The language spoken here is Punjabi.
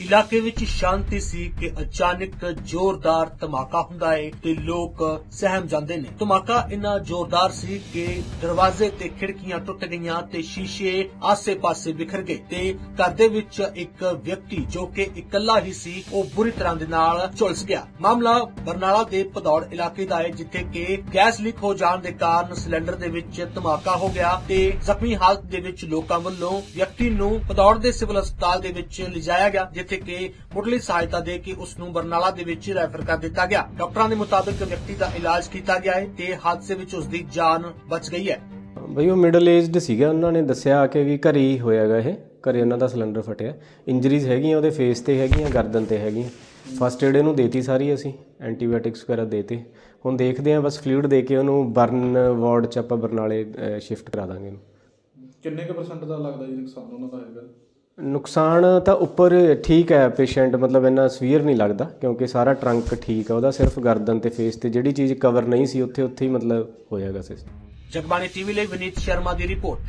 ਇਲਾਕੇ ਵਿੱਚ ਸ਼ਾਂਤੀ ਸੀ ਕਿ ਅਚਾਨਕ ਜ਼ੋਰਦਾਰ ਧਮਾਕਾ ਹੁੰਦਾ ਹੈ ਤੇ ਲੋਕ ਸਹਿਮ ਜਾਂਦੇ ਨੇ। ਧਮਾਕਾ ਇੰਨਾ ਜ਼ੋਰਦਾਰ ਸੀ ਕਿ ਦਰਵਾਜ਼ੇ ਤੇ ਖਿੜਕੀਆਂ ਟੁੱਟ ਗਈਆਂ ਤੇ ਸ਼ੀਸ਼ੇ ਆਸੇ-ਪਾਸੇ ਬਿਖਰ ਗਏ ਤੇ ਘਰ ਦੇ ਵਿੱਚ ਇੱਕ ਵਿਅਕਤੀ ਜੋ ਕਿ ਇਕੱਲਾ ਹੀ ਸੀ, ਉਹ ਬੁਰੀ ਤਰ੍ਹਾਂ ਦੇ ਨਾਲ ਝੁਲਸ ਗਿਆ। ਮਾਮਲਾ ਬਰਨਾਲਾ ਦੇ ਪਦੌੜ ਇਲਾਕੇ ਦਾ ਹੈ ਜਿੱਥੇ ਕਿ ਗੈਸ ਲੀਕ ਹੋ ਜਾਣ ਦੇ ਕਾਰਨ ਸਿਲੰਡਰ ਦੇ ਵਿੱਚ ਧਮਾਕਾ ਹੋ ਗਿਆ ਤੇ ਜ਼ਖਮੀ ਹਾਲਤ ਦੇ ਵਿੱਚ ਲੋਕਾਂ ਵੱਲੋਂ ਵਿਅਕਤੀ ਨੂੰ ਭਦੌੜ ਦੇ ਸਿਵਲ ਹਸਪਤਾਲ ਦੇ ਵਿੱਚ ਲਿਜਾਇਆ ਗਿਆ ਜਿੱਥੇ ਕਿ ਮੁੱਢਲੀ ਸਹਾਇਤਾ ਦੇ ਕੇ ਉਸ ਨੂੰ ਬਰਨਾਲਾ ਦੇ ਵਿੱਚ ਰੈਫਰ ਕਰ ਦਿੱਤਾ ਗਿਆ। ਡਾਕਟਰਾਂ ਦੇ ਮੁਤਾਬਕ ਵਿਅਕਤੀ ਦਾ ਇਲਾਜ ਕੀਤਾ ਗਿਆ ਹੈ ਤੇ ਹਾਦਸੇ ਵਿੱਚ ਉਸ ਦੀ ਜਾਨ ਬਚ ਗਈ ਹੈ। ਬਈ ਉਹ ਮਿਡਲ ਏਜਡ ਸੀਗਾ ਉਹਨਾਂ ਨੇ ਦੱਸਿਆ ਆ ਕੇ ਵੀ ਘਰੇ ਹੀ ਹੋਇਆਗਾ ਇਹ। ਘਰੇ ਉਹਨਾਂ ਦਾ ਸਿਲੰਡਰ ਫਟਿਆ। ਇੰਜਰੀਜ਼ ਹੈਗੀਆਂ ਉਹਦੇ ਫੇਸ ਤੇ ਹੈਗੀਆਂ ਗਰਦਨ ਤੇ ਹੈਗੀਆਂ। ਫਸਟ ਏਡ ਇਹਨੂੰ ਦੇਤੀ ਸਾਰੀ ਅਸੀਂ ਐਂਟੀਬਾਇਓਟਿਕਸ ਵਗੈਰਾ ਦੇਤੇ। ਹੁਣ ਦੇਖਦੇ ਹਾਂ ਬਸ ਫਲੂਇਡ ਦੇ ਕੇ ਉਹਨੂੰ ਬਰਨ ਵਾਰਡ ਚ ਆਪਾਂ ਬਰਨਾਲੇ ਸ਼ਿਫਟ ਕਰਾ ਦਾਂਗੇ ਇਹਨੂੰ। ਕਿੰਨੇ ਕੁ ਪਰਸੈਂਟ ਦਾ ਲੱਗਦਾ ਜੀ ਨੁਕਸਾਨ ਉਹਨਾਂ ਦਾ ਹੈਗਾ? ਨੁਕਸਾਨ ਤਾਂ ਉੱਪਰ ਠੀਕ ਹੈ ਪੇਸ਼ੈਂਟ ਮਤਲਬ ਇੰਨਾ ਸਵੀਅਰ ਨਹੀਂ ਲੱਗਦਾ, ਕਿਉਂਕਿ ਸਾਰਾ ਟਰੰਕ ਠੀਕ ਹੈ, ਉਹਦਾ ਸਿਰਫ ਗਰਦਨ ਤੇ ਫੇਸ ਤੇ ਜਿਹੜੀ ਚੀਜ਼ ਕਵਰ ਨਹੀਂ ਸੀ, ਉੱਥੇ ਉੱਥੇ ਹੀ ਮਤਲਬ ਹੋਇਆਗਾ ਸੀ ਜਗਬਾਣੀ ਟੀਵੀ ਲਈ ਵਿਨੀਤ ਸ਼ਰਮਾ ਦੀ ਰਿਪੋਰਟ।